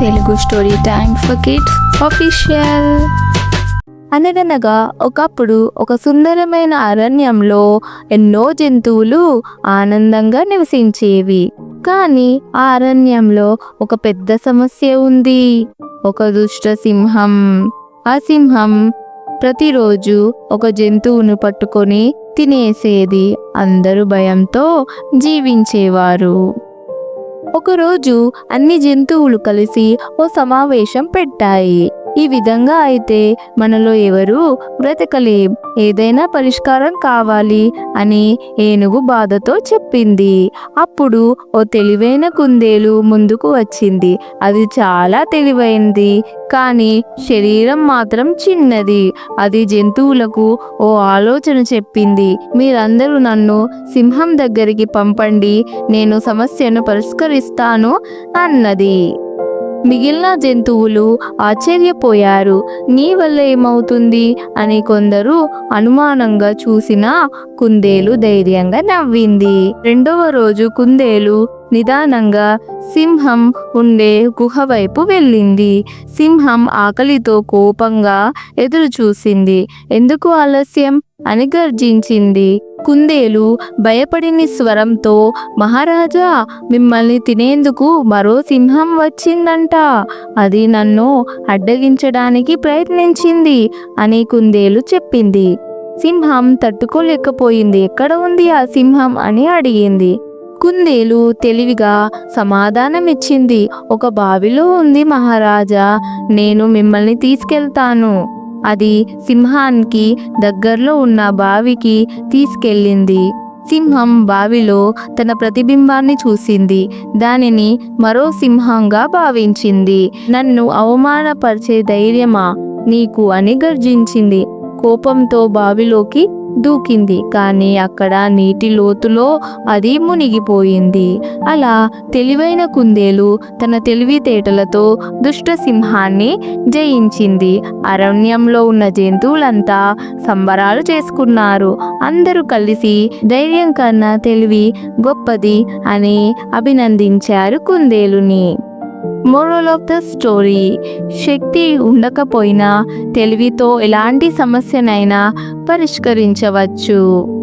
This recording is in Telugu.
Telugu story time for kids official అనగనగా ఒకప్పుడు ఒక సుందరమైన అరణ్యంలో ఎన్నో జంతువులు ఆనందంగా నివసించేవి. కానీ ఆ అరణ్యంలో ఒక పెద్ద సమస్య ఉంది. ఒక దుష్ట సింహం. ఆ సింహం ప్రతిరోజు ఒక జంతువును పట్టుకొని తినేసేది. అందరూ భయంతో జీవించేవారు. ఒకరోజు అన్ని జంతువులు కలిసి ఓ సమావేశం పెట్టాయి. ఈ విధంగా అయితే మనలో ఎవరు బ్రతకలేం. ఏదైనా పరిష్కారం కావాలి అని ఏనుగు బాధతో చెప్పింది. అప్పుడు ఓ తెలివైన కుందేలు ముందుకు వచ్చింది. అది చాలా తెలివైంది. కానీ శరీరం మాత్రం చిన్నది. అది జంతువులకు ఓ ఆలోచన చెప్పింది. మీరందరూ నన్ను సింహం దగ్గరికి పంపండి. నేను సమస్యను పరిష్కరిస్తాను అన్నది. మిగిలిన జంతువులు ఆశ్చర్యపోయారు. నీ వల్ల ఏమవుతుంది అని కొందరు అనుమానంగా చూసిన కుందేలు ధైర్యంగా నవ్వింది. రెండవ రోజు కుందేలు నిదానంగా సింహం ఉండే గుహ వైపు వెళ్ళింది. సింహం ఆకలితో కోపంగా ఎదురు చూసింది ఎందుకు ఆలస్యం అని గర్జించింది. కుందేలు భయపడిన స్వరంతో మహారాజా మిమ్మల్ని తినేందుకు మరో సింహం వచ్చిందంట. అది నన్ను అడ్డగించడానికి ప్రయత్నించింది అని కుందేలు చెప్పింది. సింహం తట్టుకోలేకపోయింది. ఎక్కడ ఉంది ఆ సింహం? అని అడిగింది. కుందేలు తెలివిగా సమాధానమిచ్చింది. ఒక బావిలో ఉంది మహారాజా. నేను మిమ్మల్ని తీసుకెళ్తాను. అది సింహానికి దగ్గరలో ఉన్న బావికి తీసుకెళ్ళింది. సింహం బావిలో తన ప్రతిబింబాన్ని చూసింది. దానిని మరో సింహంగా భావించింది. నన్ను అవమానపరిచే ధైర్యమా నీకు అని గర్జించింది. కోపంతో బావిలోకి దూకింది. కానీ అక్కడ నీటి లోతులో అది మునిగిపోయింది. అలా తెలివైన కుందేలు తన తెలివితేటలతో దుష్ట సింహాన్ని జయించింది. అరణ్యంలో ఉన్న జంతువులంతా సంబరాలు చేసుకున్నారు. అందరూ కలిసి ధైర్యం కన్నా తెలివి గొప్పది అని అభినందించారు కుందేలుని. మోరల్ ఆఫ్ ద స్టోరీ శక్తి ఉండకపోయినా తెలివితో ఎలాంటి సమస్యనైనా పరిష్కరించవచ్చు.